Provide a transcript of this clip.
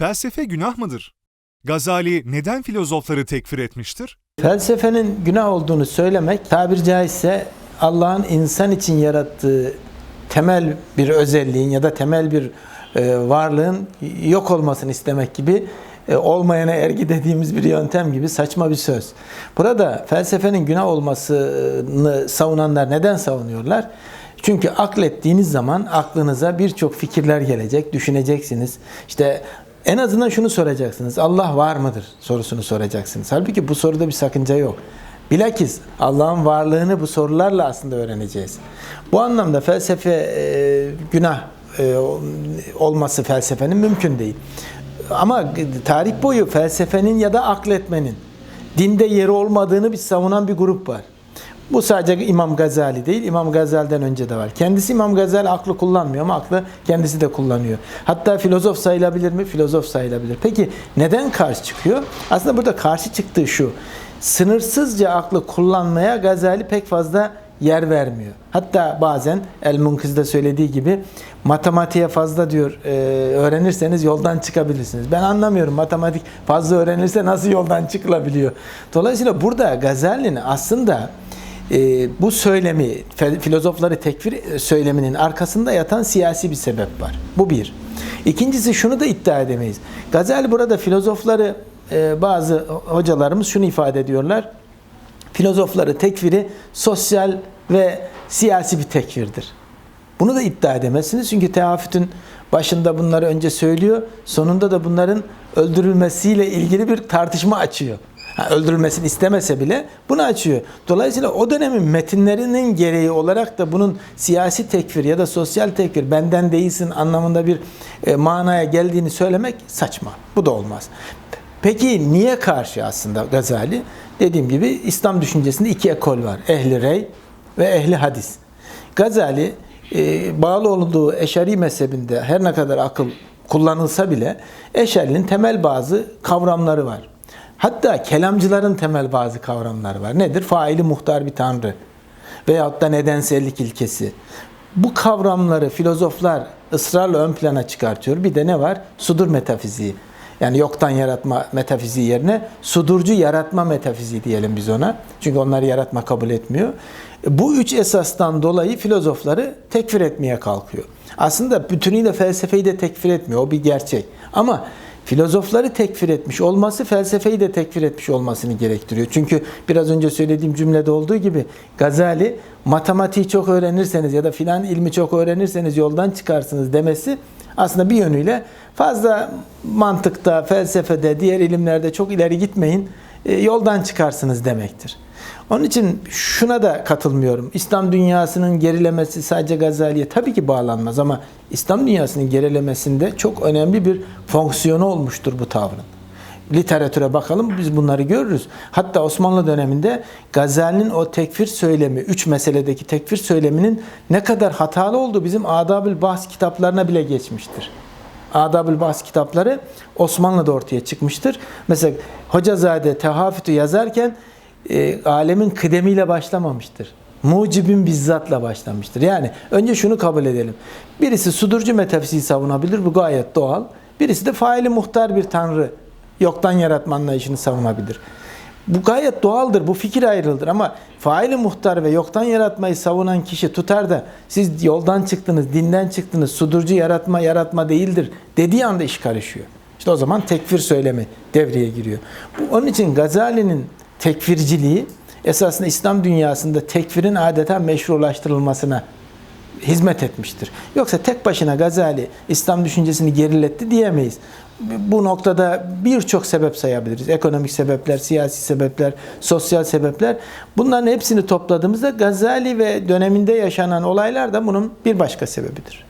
Felsefe günah mıdır? Gazali neden filozofları tekfir etmiştir? Felsefenin günah olduğunu söylemek tabir caizse Allah'ın insan için yarattığı temel bir özelliğin ya da temel bir e, varlığın yok olmasını istemek gibi e, olmayana ergi dediğimiz bir yöntem gibi saçma bir söz. Burada felsefenin günah olmasını savunanlar neden savunuyorlar? Çünkü aklettiğiniz zaman aklınıza birçok fikirler gelecek, düşüneceksiniz. İşte en azından şunu soracaksınız. Allah var mıdır sorusunu soracaksınız. Halbuki bu soruda bir sakınca yok. Bilakis Allah'ın varlığını bu sorularla aslında öğreneceğiz. Bu anlamda felsefe e, günah e, olması felsefenin mümkün değil. Ama tarih boyu felsefenin ya da akletmenin dinde yeri olmadığını bir savunan bir grup var. Bu sadece İmam Gazali değil, İmam Gazali'den önce de var. Kendisi İmam Gazali aklı kullanmıyor ama aklı kendisi de kullanıyor. Hatta filozof sayılabilir mi? Filozof sayılabilir. Peki neden karşı çıkıyor? Aslında burada karşı çıktığı şu. Sınırsızca aklı kullanmaya Gazali pek fazla yer vermiyor. Hatta bazen El Munkiz'de söylediği gibi matematiğe fazla diyor e, öğrenirseniz yoldan çıkabilirsiniz. Ben anlamıyorum matematik fazla öğrenirse nasıl yoldan çıkılabiliyor. Dolayısıyla burada Gazali'nin aslında e, bu söylemi, filozofları tekfir söyleminin arkasında yatan siyasi bir sebep var. Bu bir. İkincisi şunu da iddia edemeyiz. Gazali burada filozofları e, bazı hocalarımız şunu ifade ediyorlar. Filozofları tekfiri sosyal ve siyasi bir tekfirdir. Bunu da iddia edemezsiniz çünkü teafütün başında bunları önce söylüyor, sonunda da bunların öldürülmesiyle ilgili bir tartışma açıyor. Ha, öldürülmesini istemese bile bunu açıyor. Dolayısıyla o dönemin metinlerinin gereği olarak da bunun siyasi tekfir ya da sosyal tekfir benden değilsin anlamında bir e, manaya geldiğini söylemek saçma. Bu da olmaz. Peki niye karşı aslında Gazali? Dediğim gibi İslam düşüncesinde iki ekol var. Ehli rey ve ehli hadis. Gazali e, bağlı olduğu Eşari mezhebinde her ne kadar akıl kullanılsa bile Eşari'nin temel bazı kavramları var. Hatta kelamcıların temel bazı kavramları var. Nedir? Faili muhtar bir tanrı veyahut da nedensellik ilkesi. Bu kavramları filozoflar ısrarla ön plana çıkartıyor. Bir de ne var? Sudur metafiziği. Yani yoktan yaratma metafiziği yerine sudurcu yaratma metafiziği diyelim biz ona. Çünkü onları yaratma kabul etmiyor. Bu üç esastan dolayı filozofları tekfir etmeye kalkıyor. Aslında bütünüyle felsefeyi de tekfir etmiyor. O bir gerçek. Ama filozofları tekfir etmiş olması felsefeyi de tekfir etmiş olmasını gerektiriyor. Çünkü biraz önce söylediğim cümlede olduğu gibi Gazali matematiği çok öğrenirseniz ya da filan ilmi çok öğrenirseniz yoldan çıkarsınız demesi aslında bir yönüyle fazla mantıkta, felsefede, diğer ilimlerde çok ileri gitmeyin, yoldan çıkarsınız demektir. Onun için şuna da katılmıyorum. İslam dünyasının gerilemesi sadece Gazali'ye tabii ki bağlanmaz ama İslam dünyasının gerilemesinde çok önemli bir fonksiyonu olmuştur bu tavrın. Literatüre bakalım biz bunları görürüz. Hatta Osmanlı döneminde Gazali'nin o tekfir söylemi, üç meseledeki tekfir söyleminin ne kadar hatalı olduğu bizim Adab-ül Bahs kitaplarına bile geçmiştir. Adab-ül Bahs kitapları Osmanlı'da ortaya çıkmıştır. Mesela Hocazade Tehafütü yazarken e, alemin kıdemiyle başlamamıştır. Mucibin bizzatla başlamıştır. Yani önce şunu kabul edelim. Birisi sudurcu metafiziği savunabilir. Bu gayet doğal. Birisi de faili muhtar bir tanrı yoktan yaratma anlayışını savunabilir. Bu gayet doğaldır. Bu fikir ayrıldır ama faili muhtar ve yoktan yaratmayı savunan kişi tutar da siz yoldan çıktınız, dinden çıktınız, sudurcu yaratma yaratma değildir dediği anda iş karışıyor. İşte o zaman tekfir söylemi devreye giriyor. Bu, onun için Gazali'nin tekfirciliği esasında İslam dünyasında tekfirin adeta meşrulaştırılmasına hizmet etmiştir. Yoksa tek başına Gazali İslam düşüncesini geriletti diyemeyiz. Bu noktada birçok sebep sayabiliriz. Ekonomik sebepler, siyasi sebepler, sosyal sebepler. Bunların hepsini topladığımızda Gazali ve döneminde yaşanan olaylar da bunun bir başka sebebidir.